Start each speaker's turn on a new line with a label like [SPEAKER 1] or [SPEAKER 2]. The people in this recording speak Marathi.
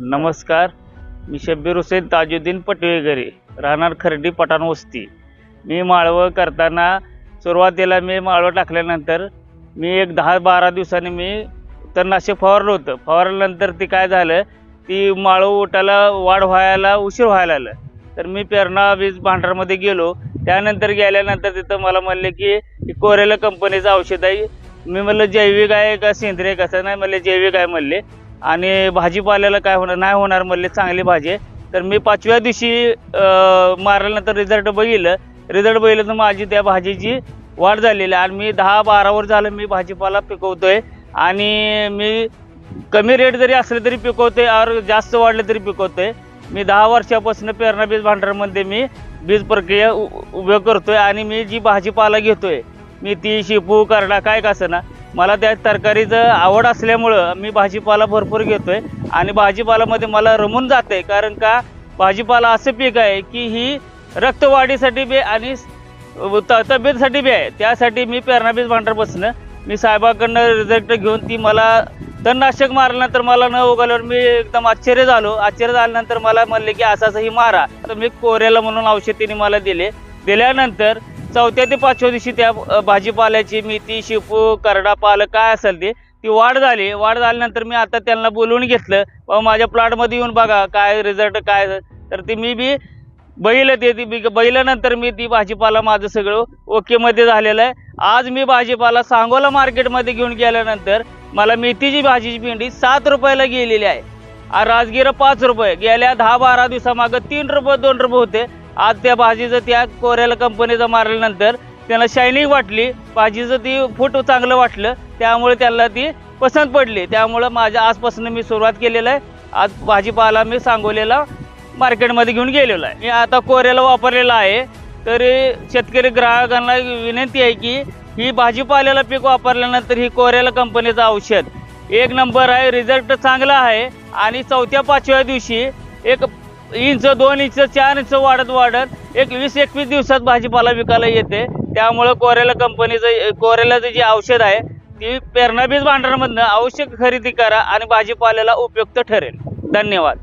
[SPEAKER 1] नमस्कार. मी शब्बीर हुसेन ताजुद्दीन पटवेगरे राहणार खर्डी पठाण वस्ती. मी माळवं करताना सुरुवातीला मी माळवं टाकल्यानंतर मी एक दहा बारा दिवसांनी मी तणनाशक फवारलं होतं. फवारल्यानंतर ती काय झालं ती माळव उठायला वाढ व्हायला उशीर व्हायला लागलं. तर मी पेरणा वीज भांडारमध्ये गेलो. त्यानंतर गेल्यानंतर तिथं मला म्हणले की कोरेला कंपनीचं औषध आहे. मी म्हणलं जैविक आहे का सेंद्रिय कसं नाही म्हणले जैविक आहे म्हणले. आणि भाजीपाल्याला काय होणार नाही होणार म्हणले चांगली भाजी आहे. तर मी पाचव्या दिवशी मारल्यानंतर रिझल्ट बघितलं. रिझल्ट बघितलं तर माझी त्या भाजीची वाढ झालेली आहे. आणि मी दहा बारावर झालं मी भाजीपाला पिकवतोय. आणि मी कमी रेट जरी असले तरी पिकवतोय और जास्त वाढले तरी पिकवतोय. मी दहा वर्षापासून पेरणा बीज भांडारमध्ये मी बीज प्रक्रिया उ- उभं करतोय. आणि मी जी भाजीपाला घेतोय ती शेपू करडा काय कसं ना मला त्या तरकारीचं आवड असल्यामुळं मी भाजीपाला भरपूर घेतो आहे आणि भाजीपालामध्ये मला रमून जाते कारण का भाजीपाला असं पीक आहे की ही रक्तवाढीसाठी बी आणि त- तब्येतीसाठी बी आहे. त्यासाठी मी पेरणाबीज भांडारपासून मी साहेबाकडनं रिझल्ट घेऊन ती मला तणनाशक मारल्यानंतर मला न उगाल्यावर मी एकदम आश्चर्य झालो. आश्चर्य झाल्यानंतर मला म्हणले की असं असं ही मारा. तर मी कोरेला म्हणून औषध तिने मला दिले. दिल्यानंतर चौथ्या ते पाचव्या दिवशी त्या भाजीपाल्याची मेथी शेपू करडा पालक काय असेल ते ती वाढ झाली. वाढ झाल्यानंतर मी आता त्यांना बोलवून घेतलं बाबा माझ्या प्लॉटमध्ये येऊन बघा काय रिझल्ट काय तर ती मी बी बैल ते ती बैलानंतर मी ती भाजीपाला माझं सगळं ओकेमध्ये झालेलं आहे. आज मी भाजीपाला सांगोला मार्केटमध्ये घेऊन गेल्यानंतर मला मेथीची भाजीची भेंडी सात रुपयाला गेलेली आहे. राजगिरा पाच रुपये गेल्या दहा बारा दिवसामागं तीन रुपये दोन रुपये होते. आज त्या भाजीचं त्या कोऱ्याला कंपनीचं मारल्यानंतर त्यांना शायनिंग वाटली भाजीचं ती फूट चांगलं वाटलं त्यामुळे त्यांना ती पसंत पडली. त्यामुळं माझ्या आजपासून मी सुरुवात केलेलं आहे. आज भाजीपाला मी सांगोलेला मार्केटमध्ये घेऊन गेलेलो आहे. मी आता कोऱ्याला वापरलेला आहे. तरी शेतकरी ग्राहकांना विनंती आहे की ही भाजीपाल्याला पीक वापरल्यानंतर ही कोऱ्याला कंपनीचं औषध. एक नंबर आहे रिझल्ट चांगला आहे. आणि चौथ्या पाचव्या दिवशी एक इंच दोन इंच चार इंच वाढत वाढत एक वीस एकवीस दिवसात भाजीपाला विकायला येते. त्यामुळं कोरेला कंपनीचं कोरेलाचं जे औषध आहे ती पेरणाबीज भांडारामधनं आवश्यक खरेदी करा आणि भाजीपाल्याला उपयुक्त ठरेल. धन्यवाद.